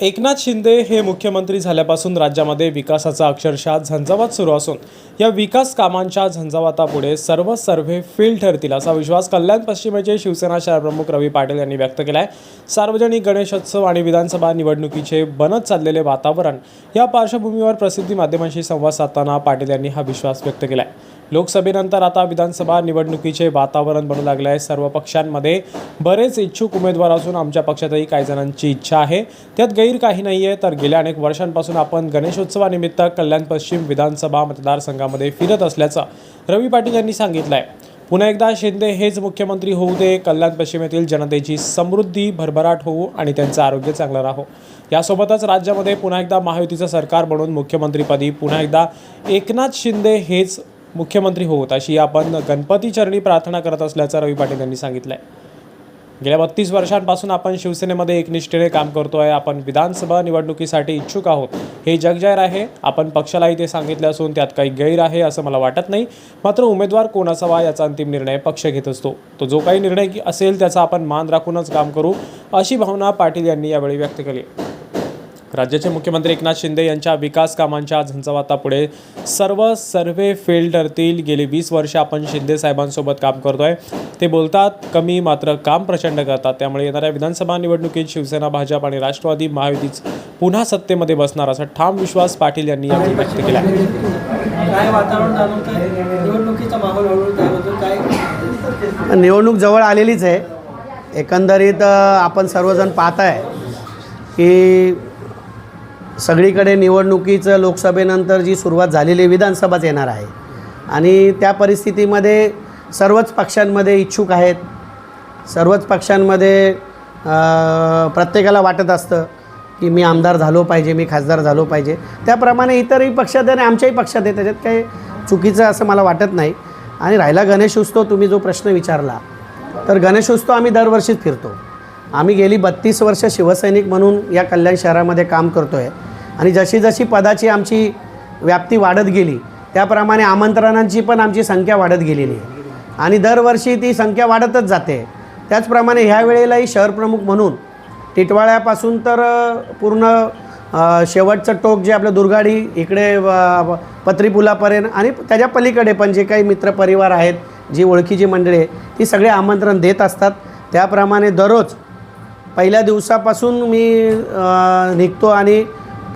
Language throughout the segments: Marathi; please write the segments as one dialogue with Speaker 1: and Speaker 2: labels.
Speaker 1: एकनाथ शिंदे हे मुख्यमंत्री झाल्यापासून राज्यामध्ये विकासाचा अक्षरशः झंझावात सुरू असून या विकास कामांच्या झंझावातापुढे सर्व सर्व्हे फेल ठरतील असा विश्वास कल्याण पश्चिमेचे शिवसेना शहरप्रमुख रवी पाटील यांनी व्यक्त केला आहे सार्वजनिक गणेशोत्सव आणि विधानसभा निवडणुकीचे बनत चाललेले वातावरण या पार्श्वभूमीवर प्रसिद्धी माध्यमांशी संवाद साधताना पाटील यांनी हा विश्वास व्यक्त केला आहे लोकसभेनंतर आता विधानसभा निवडणुकीचे वातावरण बनू लागले आहे. सर्व पक्षांमध्ये बरेच इच्छुक उमेदवार असून आमच्या पक्षातही काही जणांची इच्छा आहे. त्यात गैर काही नाही आहे तर गेल्या अनेक वर्षांपासून आपण गणेशोत्सवानिमित्त कल्याण पश्चिम विधानसभा मतदारसंघामध्ये फिरत असल्याचं रवी पाटील यांनी सांगितलं आहे पुन्हा एकदा शिंदे हेच मुख्यमंत्री होऊ दे कल्याण पश्चिमेतील जनतेची समृद्धी भरभराट होऊ आणि त्यांचं आरोग्य चांगलं राहो. यासोबतच राज्यामध्ये पुन्हा एकदा महायुतीचं सरकार बनून मुख्यमंत्रीपदी पुन्हा एकदा एकनाथ शिंदे हेच मुख्यमंत्री होत अशी आपण गणपती चरणी प्रार्थना करत असल्याचं रवी पाटील यांनी सांगितलं आहे गेल्या बत्तीस वर्षांपासून आपण शिवसेनेमध्ये एकनिष्ठेने काम करतो आहे आपण विधानसभा निवडणुकीसाठी इच्छुक आहोत. हे जगजाहीर आहे आपण पक्षालाही ते सांगितले असून त्यात काही गैर आहे असं मला वाटत नाही. मात्र उमेदवार कोणाचा वा याचा अंतिम निर्णय पक्ष घेत असतो. तो जो काही निर्णय असेल त्याचा आपण मान राखूनच काम करू अशी भावना पाटील यांनी यावेळी व्यक्त केली. राज्याचे मुख्यमंत्री एकनाथ शिंदे यांच्या विकास कामांच्या झंझावातापुढे सर्व सर्वे फेल ठरतील गेली वीस वर्ष आपण शिंदे साहेबांसोबत काम करतोय. ते बोलतात कमी मात्र काम प्रचंड करतात. त्यामुळे येणाऱ्या विधानसभा निवडणुकीत शिवसेना भाजप आणि राष्ट्रवादी महायुतीच पुन्हा सत्तेमध्ये बसणार असा ठाम विश्वास पाटील यांनी यावेळी व्यक्त केला
Speaker 2: काय वातावरण जाणवत आहे निवडणुकीचा माहोल हळूहळू तयार होतो काय?
Speaker 3: निवडणूक जवळ आलेलीच आहे. एकंदरीत आपण सर्वजण पाहताय की सगळीकडे निवडणुकीचं लोकसभेनंतर जी सुरुवात झालेली विधानसभाच येणार आहे. आणि त्या परिस्थितीमध्ये सर्वच पक्षांमध्ये इच्छुक आहेत. सर्वच पक्षांमध्ये प्रत्येकाला वाटत असतं की मी आमदार झालो पाहिजे मी खासदार झालो पाहिजे. त्याप्रमाणे इतरही पक्षात आहे आणि आमच्याही पक्षात आहे त्याच्यात काही चुकीचं असं मला वाटत नाही. आणि राहिला गणेश उत्सव तुम्ही जो प्रश्न विचारला तर गणेश उत्सव आम्ही दरवर्षीच फिरतो. आम्ही गेली बत्तीस वर्ष शिवसैनिक म्हणून या कल्याण शहरामध्ये काम करतो आहे आणि जशी जशी पदाची आमची व्याप्ती वाढत गेली त्याप्रमाणे आमंत्रणांची पण आमची संख्या वाढत गेलेली आहे. आणि दरवर्षी ती संख्या वाढतच जाते. त्याचप्रमाणे ह्या वेळेलाही शहरप्रमुख म्हणून टिटवाळ्यापासून तर पूर्ण शेवटचं टोक जे आपलं दुर्गाडी इकडे पत्रीपुलापर्यंत आणि त्याच्या पलीकडे पण जे काही मित्रपरिवार आहेत जी ओळखीची मंडळी आहे ती सगळे आमंत्रण देत असतात. त्याप्रमाणे दररोज पहिल्या दिवसापासून मी निघतो आणि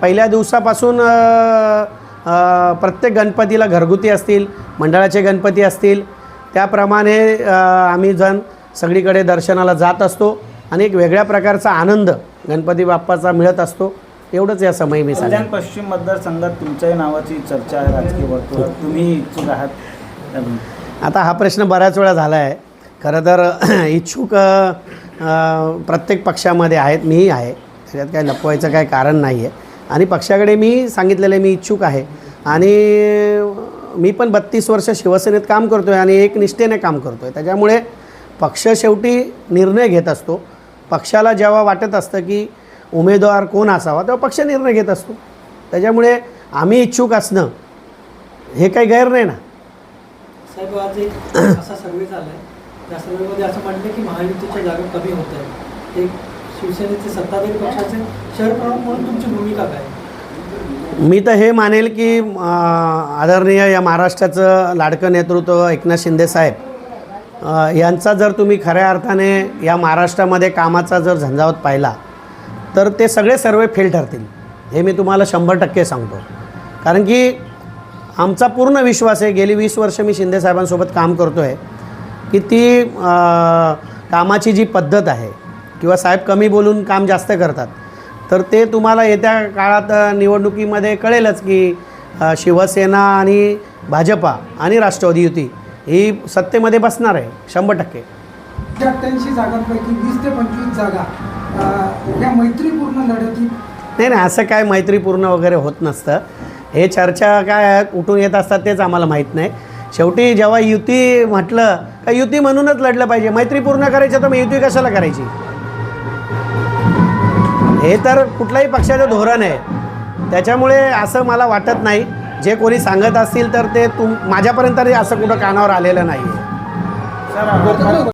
Speaker 3: पहिल्या दिवसापासून प्रत्येक गणपतीला घरगुती असतील मंडळाचे गणपती असतील. त्याप्रमाणे आम्ही जण सगळीकडे दर्शनाला जात असतो आणि एक वेगळ्या प्रकारचा आनंद गणपती बाप्पाचा मिळत असतो. एवढंच या समयी मी सांगेन.
Speaker 4: पश्चिम मतदारसंघात तुमच्याही नावाची चर्चा आहे राजकीय वर्तुळात. तुम्ही इच्छुक आहात.
Speaker 3: आता हा प्रश्न बऱ्याच वेळा झाला आहे खरं तर इच्छुक प्रत्येक पक्षामध्ये आहेत मीही आहे. त्याच्यात काही लपवायचं काही कारण नाही आहे आणि पक्षाकडे मी सांगितलेलं आहे मी इच्छुक आहे. आणि मी पण बत्तीस वर्ष शिवसेनेत काम करतो आहे आणि एक निष्ठेने काम करतो आहे त्याच्यामुळे पक्ष शेवटी निर्णय घेत असतो. पक्षाला जेव्हा वाटत असतं की उमेदवार कोण असावा तेव्हा पक्ष निर्णय घेत असतो. त्याच्यामुळे आम्ही इच्छुक असणं हे काही गैर नाही ना.
Speaker 2: साहेब आज एक असा सर्वे झाला आहे या सर्वेमध्ये असं म्हटलं की महायुतीच्या जागा कमी होत आहेत. एक शिवसेनेचे सत्ताधारी पक्षाचे शहर प्रमुख म्हणून तुमची भूमिका काय?
Speaker 3: मी तर हे मानेल की आदरणीय या महाराष्ट्राचं लाडकं नेतृत्व एकनाथ शिंदे साहेब यांचा जर तुम्ही खऱ्या अर्थाने या महाराष्ट्रामध्ये कामाचा जर झंझावत पाहिला तर ते सगळे सर्वे फेल ठरतील. हे मी तुम्हाला शंभर टक्के सांगतो. कारण की आमचा पूर्ण विश्वास आहे गेली वीस वर्ष मी शिंदे साहेबांसोबत काम करतो आहे की ती कामाची जी पद्धत आहे किंवा साहेब कमी बोलून काम जास्त करतात तर ते तुम्हाला येत्या काळात निवडणुकीमध्ये कळेलच की शिवसेना आणि भाजपा आणि राष्ट्रवादी युती ही सत्तेमध्ये बसणार आहे शंभर टक्के.
Speaker 5: अठ्ठ्याऐंशी जागांपैकी वीस ते पंचवीस जागा या मैत्रीपूर्ण लढतीत
Speaker 3: नाही नाही असं काय मैत्रीपूर्ण वगैरे होत नसतं. हे चर्चा काय कुठून येत असतात तेच आम्हाला माहीत नाही. शेवटी जेव्हा युती म्हटलं का युती म्हणूनच लढलं पाहिजे मैत्रीपूर्ण करायचं तर मग युती कशाला करायची? हे तर कुठल्याही पक्षाचं धोरण आहे. त्याच्यामुळे असं मला वाटत नाही. जे कोणी सांगत असतील तर ते तुम माझ्यापर्यंत असं कुठं कानावर आलेलं नाही आहे